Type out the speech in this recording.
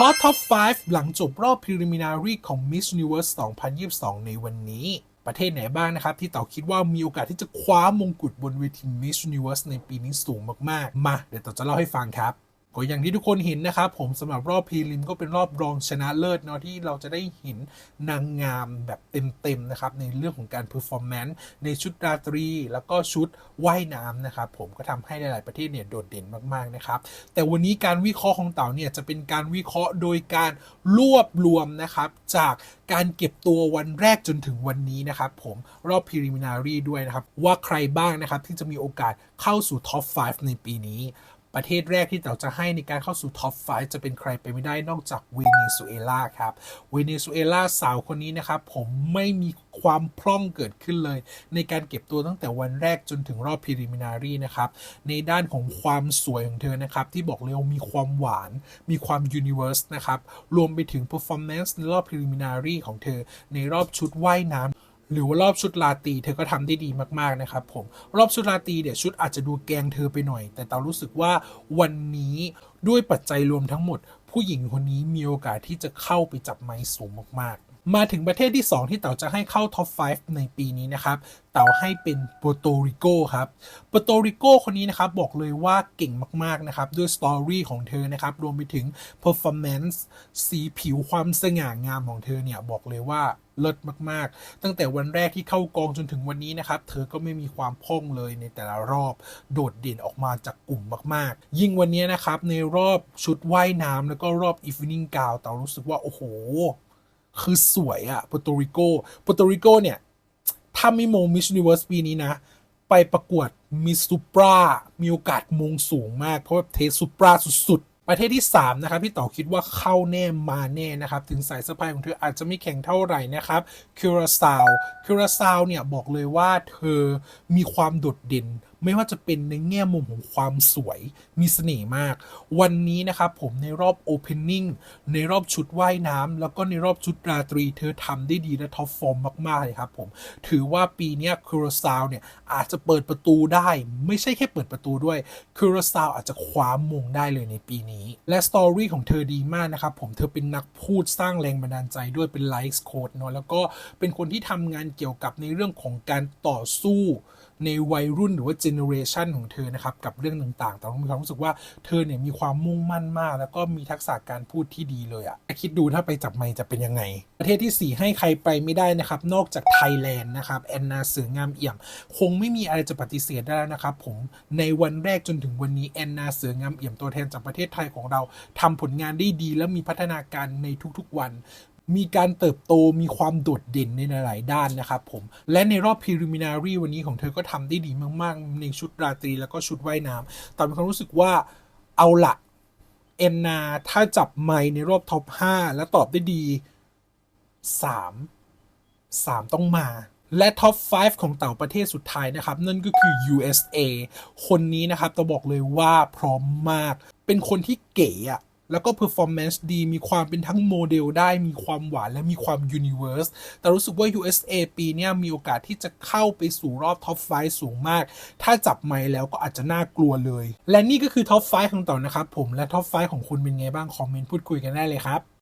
ขอท็อป 5 หลังจบรอบพรีลิมินารีของ Miss Universe 2022 ในวันนี้ ประเทศไหนบ้างนะครับ ที่เต่าคิดว่ามีโอกาสที่จะคว้ามงกุฎบนเวที Miss Universe ในปีนี้สูงมากๆ มา เดี๋ยวเต่าจะเล่าให้ฟังครับ ก็อย่างที่ทุกคนเห็นนะครับผมสำหรับรอบพรีลิมก็เป็นรอบรองชนะเลิศเนาะที่เราจะได้เห็นนางงามแบบเต็มๆนะครับในเรื่องของการเพอร์ฟอร์แมนซ์ในชุดราตรี แล้วก็ชุดว่ายน้ำนะครับผมก็ทำให้หลายๆประเทศเนี่ยโดดเด่นมากๆนะครับแต่วันนี้การวิเคราะห์ของเต่าเนี่ยจะเป็นการวิเคราะห์โดยการรวบรวมนะครับจากการเก็บตัววันแรกจนถึงวันนี้นะครับผมรอบ preliminary ด้วยนะครับว่าใครบ้างนะครับที่จะมีโอกาสเข้าสู่ท็อป 5 ในปีนี้ ประเทศแรกที่เต๋าจะให้ในการเข้าสู่ท็อป 5 จะเป็นใครไปไม่ได้นอกจากเวเนซุเอลาครับ เวเนซุเอลาสาวคนนี้นะครับ ผมไม่มีความพร่องเกิดขึ้นเลย ในการเก็บตัวตั้งแต่วันแรกจนถึงรอบ preliminary นะครับ ในด้านของความสวยของเธอนะครับ ที่บอกเลยว่ามีความหวาน มีความ universe นะครับ รวมไปถึง performance ในรอบ preliminary ของเธอในรอบชุดว่ายน้ำ หรือว่ารอบชุดลาตีเธอก็ทำได้ดีมากๆนะครับผมรอบชุดลาตีเนี่ยชุดอาจจะดูแกงเธอไปหน่อย แต่เตารู้สึกว่าวันนี้ด้วยปัจจัยรวมทั้งหมด ผู้หญิงคนนี้มีโอกาสที่จะเข้าไปจับไม้สูงมากๆ มาถึงประเทศที่ 2 ที่เต๋าจะให้เข้าท็อป 5 ในปีนี้นะครับ เต๋าให้เป็นโปรโตริโกครับโปรโตริโกคนนี้นะครับ บอกเลยว่าเก่งมาก ๆ นะครับ ด้วยสตอรี่ของเธอนะครับ รวมไปถึง performance สีผิวความสง่างามของเธอเนี่ย บอกเลยว่าเลิศมาก ๆ ตั้งแต่วันแรกที่เข้ากองจนถึงวันนี้นะครับ เธอก็ไม่มีความพ่องเลยในแต่ละรอบ โดดเด่นออกมาจากกลุ่มมาก ๆ ยิ่งวันนี้นะครับ ในรอบชุดว่ายน้ำแล้วก็รอบ evening gown เต๋ารู้สึกว่า โอ้โห คือสวยอะโปรโตริโกโปรโตริโกเนี่ยถ้าไม่มงมิส s u นิเว r ร์สปีนี้นะ ไปประกวดมิส s ูปรามีโอกาสมงสูงมาก เพราะว่าเทสซูปราสุดๆ ประเทศที่ 3 นะครับ พี่ต่อคิดว่าเข้าแน่มาแน่นะครับ ถึงสายสะพายของเธออาจจะไม่แข็งเท่าไหร่นะครับคิราซาวคิราซาวเนี่ยบอกเลยว่าเธอมีความโดดเด่นไม่ว่าจะเป็นในแง่มุมของความสวยมีเสน่ห์มาก วันนี้นะครับผมในรอบ Opening ในรอบชุดว่ายน้ำแล้วก็ในรอบชุดราตรี เธอทำได้ดีและท็อปฟอร์มมากๆเลยครับผม ถือว่าปีนี้คูราซาวเนี่ยอาจจะเปิดประตูได้ ไม่ใช่แค่เปิดประตูด้วยคูราซาวอาจจะคว้ามงได้เลยในปีนี้ และสตอรี่ของเธอดีมากนะครับผมเธอเป็นนักพูดสร้างแรงบันดาลใจด้วยเป็นไลฟ์โค้ดเนาะแล้วก็เป็นคนที่ทำงานเกี่ยวกับในเรื่องของการต่อสู้ ในวัยรุ่นหรือว่าเจเนอเรชันของเธอนะครับกับเรื่องต่างๆ แต่เรามีความรู้สึกว่าเธอเนี่ยมีความมุ่งมั่นมาก แล้วก็มีทักษะการพูดที่ดีเลยอะคิดดูถ้าไปจับไมค์จะเป็นยังไง ประเทศที่ 4 ให้ใครไปไม่ได้นะครับนอกจากไทยแลนด์นะครับแอนนาเสืองามเอี่ยม คงไม่มีอะไรจะปฏิเสธได้แล้วนะครับผมในวันแรกจนถึงวันนี้แอนนาเสืองามเอี่ยมตัวแทนจากประเทศไทยของเราทำผลงานได้ดีและมีพัฒนาการในทุกๆวัน มีการเติบโตมีความโดดเด่นในหลายด้านนะครับผม และในรอบ preliminary วันนี้ของเธอก็ทำได้ดีมาก ๆ ในชุดราตรีแล้วก็ชุดว่ายน้ำแต่มีความรู้สึกว่าเอาละเอ็นนาถ้าจับไม์ในรอบท็อป 5 แล้วตอบได้ดี 3 3 ต้องมา และท็อป 5 ของเต่าประเทศสุดท้ายนะครับ นั่นก็คือ USA คนนี้นะครับต้องบอกเลยว่าพร้อมมาก เป็นคนที่เก๋อะ แล้วก็ performance ดีมีความเป็นทั้งโมเดลได้มีความหวานและมีความ universe แต่รู้สึกว่า USA ปีเนี้ยมีโอกาสที่จะเข้าไปสู่รอบท็อป 5 สูงมาก ถ้าจับไม้แล้วก็อาจจะน่ากลัวเลย และนี่ก็คือท็อป 5 ของต่อนะครับผมและท็อป 5 ของคุณเป็นไงบ้าง คอมเมนต์พูดคุยกันได้เลยครับ